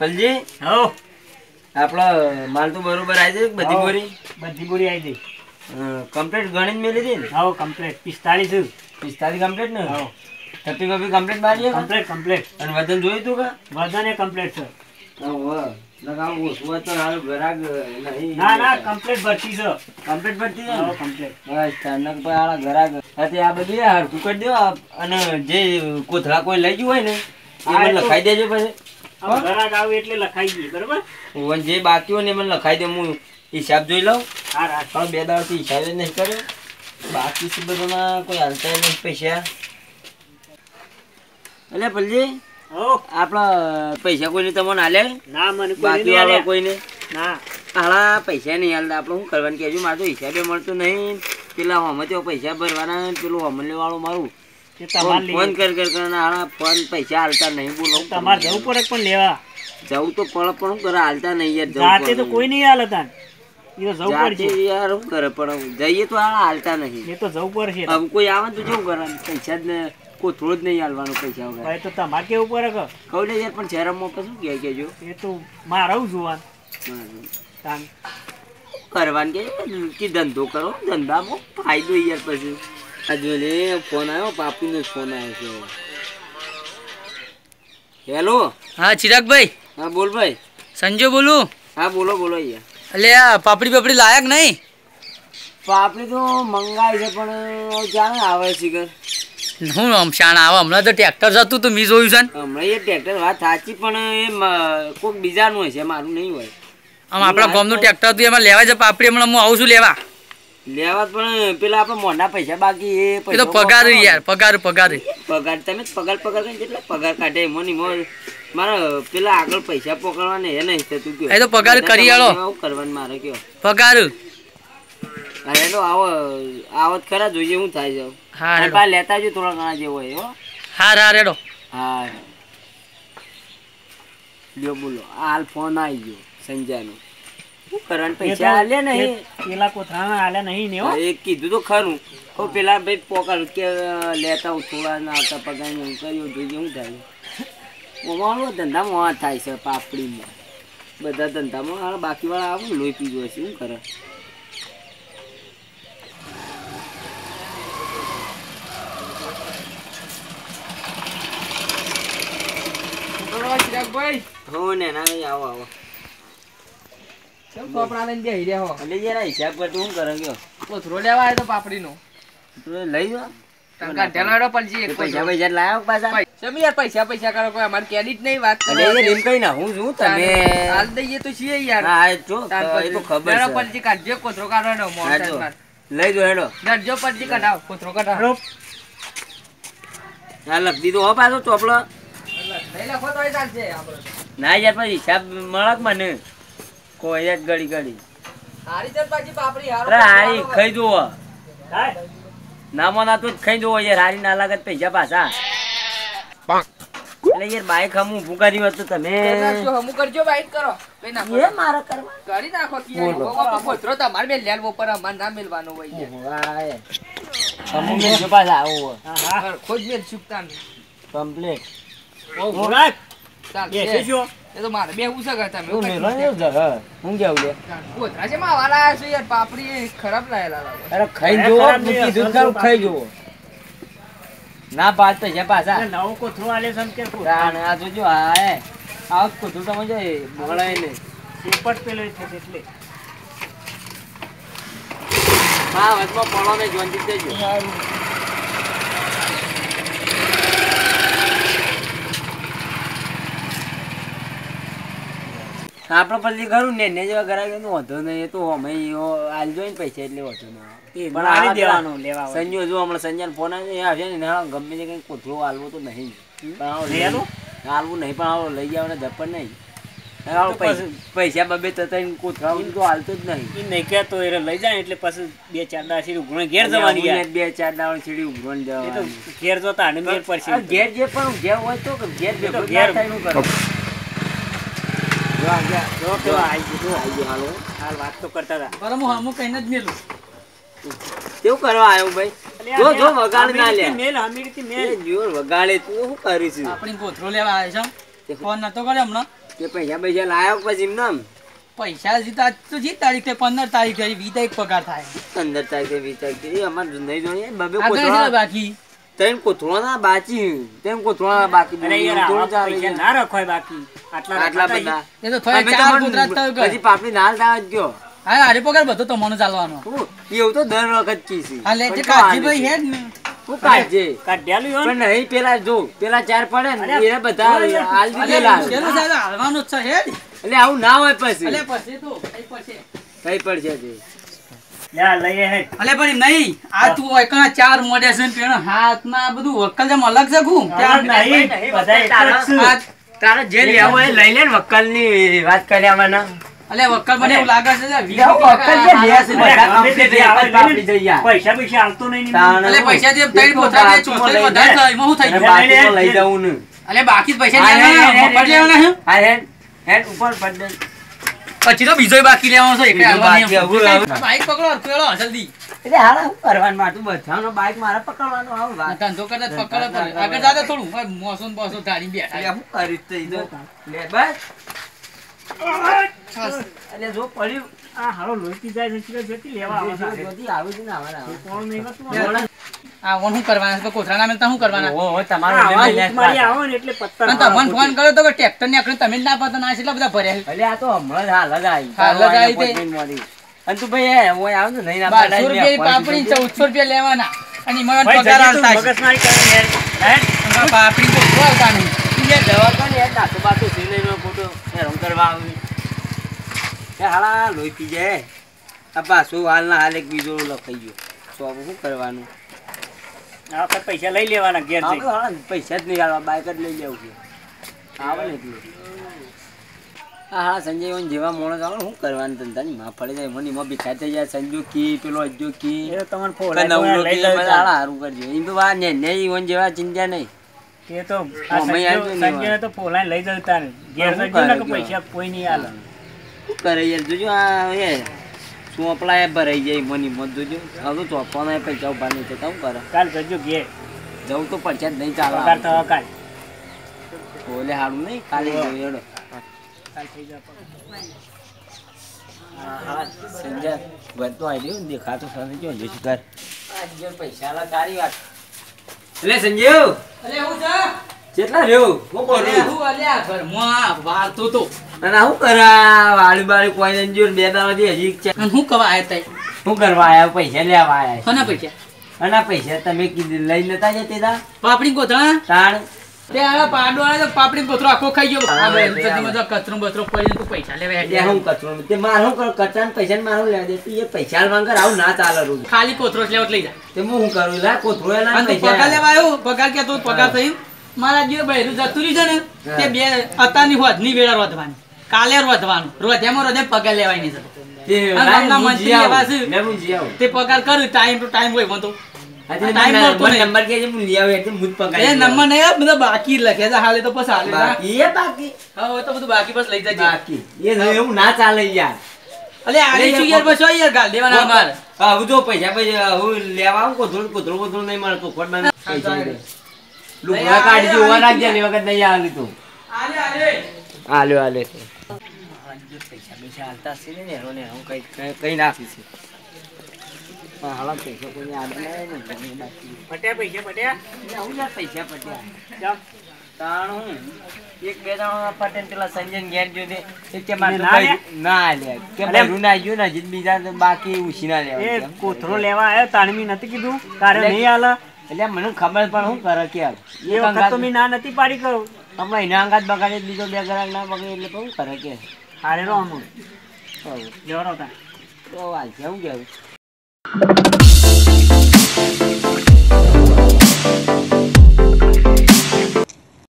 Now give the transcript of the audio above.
પલજી હો આપણો માલ તો બરોબર આવી છે બધી હઉ. બોરી બધી બોરી આવી ગઈ કમ્પ્લીટ ગણી જ મેલી હતી ને હો કમ્પ્લીટ પિસ્તાળીસ પિસ્તાલીસ કમ્પ્લીટ ને હો થપ્પી બપ્પી કમ્પ્લીટ મારી કમ્પ્લીટ કમ્પ્લીટ અને વજન જોયું તું કા વજન એ કમ્પ્લીટ છે લગાવ ઓછું તો હારું ઘરાક નહીં. ના ના કમ્પ્લીટ ભરતી છે. કમ્પ્લીટ પડતી છે કમ્પ્લીટ બસ તારનક પર આલા ઘરાક. હતી આ બધી હરખું કરી દો અને જે કોથળા કોઈ લઈ ગયું હોય ને એ મને લખાઈ દેજો પછી. હવે આવે એટલે લખાઈ ગઈ બરાબર? જે બાકી હોય ને મને લખાઈ દે હું હિસાબ જોઈ લઉં. હા પણ બે દાડથી હિસાબ જ નહીં કર્યો બાકી છે કોઈ હાલતા નહીં પૈસા. એટલે પલજી હો. આપણા પૈસા કોઈને તમને હાલે ના મને બાકી કોઈને? ના. હાલા પૈસા નહીં હાલતા આપણે શું કરવાનું? કહેજો મારે તો હિસાબે મળતું નહીં. પેલા હમ તો પૈસા ભરવાના પેલું હમલે વાળું મારું. ફોન કર કર હાલા ફોન પૈસા હાલતા નહીં બોલો. તમારે જવું પડે પણ લેવા? જવું તો પડે પણ શું કરે? હાલતા નહીં યાર જવું તો કોઈ નહીં હાલતા યાર શું કરે? પણ જઈએ તો હાલા હાલતા નહીં. એ તો જવું પડશે. હવે કોઈ આવે તો શું કરે પૈસા જ ને કોઈ થોડું જ નહીં હાલવાનું પૈસા વગર ભાઈ તો તમારે કેવું પડે કે? કહું ને યાર પણ શહેરમાં શું કહે કેજો એ તો મારે જોવાનું. કરવાનું કે કે ધંધો કરો ધંધામાં ફાયદો યાર પછી. હજુ લે ફોન આવ્યો પાપીનો ફોન આવ્યો છે. હેલો હા ચિરાગભાઈ. હા બોલ ભાઈ. સંજો બોલું? હા બોલો બોલો યાર એટલે આ પાપડી પાપડી લાયક નહીં? પાપડી તો મંગાવી છે પણ જાણે આવે છે ઘર? હું આમ શાણ આવે? હમણાં તો ટ્રેક્ટર જતું તો મેં જોયું છે ને. હમણાં એ ટ્રેક્ટર વાત સાચી પણ એ કોઈક બીજાનું હોય છે મારું નહીં હોય. આમ આપણા ગામનું ટ્રેક્ટર હતું એમાં લેવા છે પાપડી હમણાં હું આવું છું લેવા. લેવા પણ પેલા આપણે મોંડા પૈસા બાકી એ તો પગાર યાર પગાર પગાર. પગાર તમે જ પગાર પગાર કરીને કેટલા પગાર કાઢે? એમાં મોર મારે પેલા આગળ પૈસા પકડવાને એ નહીં થતું કયો. એ તો પગાર કરી આલો. આવું કરવાનું મારે કયો. પગાર. અરે તો આવો આવત ખરા જોઈએ હું થાય જાવ હા અને લેતા જો થોડા ઘણા જેવો હોય હો. હા હા રેડો હા લ્યો બોલો હાલ ફોન આવી ગયો સંજયનો શું કરવાનું? પૈસા તો- નહીં? પેલા કોથળાના હાલ્યા નહીં ને એ કીધું તો ખરું. પેલા ભાઈ પોકાર કે લેતા હું થોડા ના આવતા પગાર જોઈએ શું થાય. અમારો ધંધામાં આ થાય છે પાપડીમાં. બધા ધંધામાં બાકી બાકીવાળા આવું લોહી પીજો છે શું કરે? હો ને આવો એટલે હિસાબ કરે તું લઈ જાઓ એ પૈસા પૈસા લાયો પાછા? પૈસા પૈસા કરો કોઈ અમારે ક્રેડિટ નહીં વાત અરે યાર એમ કઈ ના હું શું તમે? હાલ દઈએ તો છીએ યાર. હા જો એ તો ખબર છે. પલજી કાઢજો કોથરો કાઢવાનો હા, લઈ દો હેડો. દરજો પલજી કઢાવ કોથરો કઢાવ હાલ લખ દીધો હો પાછો ચોપડો. ના યાર પછી હિસાબ મળક મને. કોઈ જ ઘડી ઘડી. હારી ચાલ પાછી પાપડી હારો અરે હારી ખાઈ જુઓ. નામો ના તો જ ખાઈ જુઓ યાર હારી ના લાગત પૈસા પાછા. એટલે યાર બાઈક હમું ભૂકારી હોત તો તમે હમુ કરજો બાઈક કરો. એ મારા કરવા? કરી નાખો કે બોલો. કોથરો તમારે બે લેલ પર અમાર ના મેલવાનો હોય છે વાય. હમું મેલજો પાછા આવો. હા હા. ખોજ મેલ સુકતા કમ્પ્લીટ. ઓ ચાલ એ છે એ તો મારે બે ઉસા કરતા મેં હું મેલો ને એવું છે, હા. હું કેવું લે કોથરા છે માં વાલા છે યાર પાપડી ખરાબ લાયેલા લાગે. અરે ખાઈ અરે જુઓ ખરાબ હું નહીં, કીધું જ જુઓ ના પાછ પૈસા પાછા. નવો કોથળો આલે કે? આ જોજો આ હે. આવ કુતું તમે જો મળાય ને પોપટ પેલો એ થશે એટલે. હા વચમાં પડો ને જોનજી દેજો આપણે પછી ખરું ને ને જેવા ઘરાક એનો વાંધો નહીં એ તો અમે ઈયો આલજો ને પૈસા એટલે વાંધો નહીં એ પણ આ દેવાનું લેવા સંજો જો હમણાં સંજયનો ફોન આવે એ ને હા, ગમે તે કંઈ કોથળો હાલવો તો નહીં. પણ હાલવું? નહીં પણ લઈ જાવ ને ધપ્પડ નહીં પૈસા બબે તતા કોથળાવું તો હાલતો જ નહીં. નહીં કહેતો એટલે લઈ જાય એટલે પછી બે ચાર દાડા સીડી ઉઘરણ ઘેર જવાની બે ચાર દાવણ સીડી ઉઘરણ જવાની. ઘેર જોતા અને ઘેર જે પણ ઘેર હોય તો ઘેર એ ઘેર. આ ગયા. જો કેવો આઈ ગયો, આઈ ગયો હાલો. હાલ વાત તો કરતા હતા બરાબર હું હમુ કહીને જ મેલું કેવું કરવા આવ્યો ભાઈ જો જો વગાડ ના લે. મેલ હમીરથી એ મેલ જોર વગાડે તું શું કરીશું આપણી લેવા છે ફોન નતો કર્યો હમણાં? કે પૈસા પૈસા લાયો પછી એમને પૈસા જીતા તો જી તારીખે પંદર તારીખે વીસ તારીખ પગાર થાય. પંદર તારીખે વીસ તારીખે. અમારે નહીં જોઈએ બબે આગળ છે કોથળા બાકી. ત્રણ કોથળાના બાકી ત્રણ કોથળાના બાકી અરે યાર પૈસા ના રખાય બાકી. આટલા આટલા બધા. એ તો અમે ચાર તો કૂતરા કે. પછી પાપડી નાલ દાવા ગયો. હા અરે પગાર બધો તમારો ચાલવાનો. એવું તો દર વખત કીસી હા લે જે કાજી ભાઈ હે ને. હું કાજે કાઢ્યાલું યો પણ નહીં પેલા જો પેલા ચાર પડે ને એ બધા હાલ. દીધેલા પેલું સાહેબ હાલવાનું છે હે એટલે આવું ના હોય પછી. એટલે પછી તો કઈ પડશે કઈ પડશે તે. અલે પણ નહીં. આ તું એકના ચાર મોઢે છે ને પેલો હાથમાં બધું વકલ જેમ અલગ છે કું નહીં, બધા તારે જે લેવો એ લઈ લે ને વક્કલની વાત કર્યા મને અલે વકલ મને એવું લાગે છે વક્કલ જે લે છે. બધા. પૈસા પૈસા આવતો નહીં અલે પૈસા જે ત્રણ પોતા જે ચોથે વધારે થાય શું થઈ ગયું? લઈ જવું ને અલે બાકી પૈસા લેવાના, હે? હા, હેડ, હેડ ઉપર પડ દે. પછી તો બીજો બાકી લેવાનો છે એટલે. બાઈક પકડો હેડો, જલ્દી. એટલે હાલ શું કરવાનું માટું બધાનો બાઈક મારે પકડવાનો આવું વાત. ધંધો કરતા પકડો પડે આગળ જાતે થોડું. મોસો બોસો ગાડી બેઠા એટલે હું કરીશ તો ઈ લે બસ. એટલે જો પડ્યું આ હાલો લોહીથી જાય જોતી લેવા આવે છે. જોતી આવું છે ને આવા કોણ નહીં હોતું? આવા. શું કરવાના તો કોથળાના ના તો શું કરવાના ઓહો, ઓહો, તમારો મારી આવો ને એટલે પત્તર અને તમને ફોન કર્યો તો કે ટ્રેક્ટર ને આખરે તમે જ ના પાતો ના એટલા બધા ભર્યા એટલે આ તો હમણાં જ હાલ જ આવી. હાલ જ આવી તે. અને તું ભાઈ એ, ઓય આવ ને નહીં ના બારસો રૂપિયા પાપડી ચૌદસો રૂપિયા લેવાના અને મને પગાર તું હાલતા મગજમારી કરે યાર. પાપડી તો શું આવતા નહીં ઈ બે દવા કોણ યાર, નાતો બાતો સિલાઈનો ખોટો રંગ કરવા આવી. એ હાલા લોહી પી જાય. આ પાછું હાલ ના હાલ એક બીજો લખાઈ ગયો. તો હવે શું કરવાનું? આ વખત પૈસા લઈ લેવાના ઘેર આપણે પૈસા જ નહીં આવવા બાઈક જ લઈ લેવું છે. આવે ને એટલે. હા હા સંજય જેવા માણસ આવે ને શું કરવાનું ધંધાની માં ફળી જાય મને એમાં ભીખા થઈ જાય સંજુ કી પેલો અજ્જો કી તમને સારું કરજો એમ તો વા ને ને ઓન જેવા ચિંતા નહીં એ તો સંજય- ને તો ફોલાઈને લઈ જતા ને. ઘેર ને? પૈસા કોઈ નહીં આલે. કરે યાર જોજો આ એ ચોપડા એ ભરાઈ જાય મની મત જોજો. ચાલો તો ચોપવાના પૈસા ઊભા નહીં થતા શું કરે? કાલ જજો ઘેર. જવું તો પડશે નહીં ચાલે કાલ થવા કાલ. બોલે હારું નહીં? કાલે. કાલ થઈ જાય. હા, હા, સંજય ઘર તો આવી રહ્યું દેખાતો નથી જો જઈશું ઘર પૈસા લા તારી વાત. એટલે સંજય અલે હું છે? કેટલા રહ્યો? શું અલે હું અલ્યા ઘરમાં વાળતો તો અને હું કરા વાળી બાળી કોઈ ને જોર બે દાડાથી હજી છે. અને હું કવા આયા તઈ? હું કરવા આયા? પૈસા લેવા આયા કોના પૈસા? અને પૈસા? તમે કીધી લઈ લેતા જતા તા પાપડી કોથળા તાણ? તે આલા પાડો આલે તો પાપડી કોથળો આખો ખાઈ ગયો. આ બે સુધીમાં તો કચરો બચરો પડી તું પૈસા લેવા એટલે હું કચરો? તે મારે શું કરું? કચરાના પૈસા મારું લેવા દે તું એ પૈસા આલવા આવ ના ચાલે રોજ. ખાલી કોથરો જ લેવો લઈ જા. તે હું હું કરું? લા કોથળો એલા તું પગાર લેવા આવ્યો? પગાર કે તો? પગાર થઈ મારા જે બૈરું જતું રહ્યું છે ને તે બે અત્યારની હોદની વેળા રોધવાની. કાલે રોધવાનું રોધ્યામાં રોધે પગાર લેવાની તે છે. પગાર કર ટાઈમ ટુ ટાઈમ હોય મને તો બધા બાકી લખે હાલે તો પછી હાલે. બાકી એ બાકી. હા હવે તો બધું બાકી બસ લઈ જજે. બાકી. એવું ના ચાલે યાર. અલે આલી છું યાર બસ યાર ગાલ દેવાના અમાર. હા, હું તો પૈસા પૈસા હું લેવા આવું કોથળું કોથળું કોથળું નહીં મળે તો ખોટ. લુગડા કાઢી રાખજે ને વખત નહીં તું. આલે આલે આલ્યો આલ્યો પૈસા પૈસા હાલતા હશે ને નેરો નેરો કઈ કઈ કઈ નાખી છે પણ હાલા પૈસા કોઈને આલે ને પટ્યા પૈસા પટ્યા એટલે હું યાર પૈસા પટ્યા તાણ હું એક બે જણા પટેલ પેલા સંજય ઘેર જોઈને એ કે મારે ના લે કે અરે. ના ગયું ને હજી બીજા બાકી ઉછી ના લેવા એ કેમ? લેવા આવ્યો તાણમી નથી કીધું તારે એટલે- નહીં આલે એટલે મને ખબર પણ હું કરે કે એ વખત તો મેં ના નથી પાડી કરું હમણાં એના અંગાત બગાડે બીજો બે ગ્રાહક ના બગાડે એટલે શું કરે કે હારે રહો અમુક જવરો તા. તો આ જવું જવું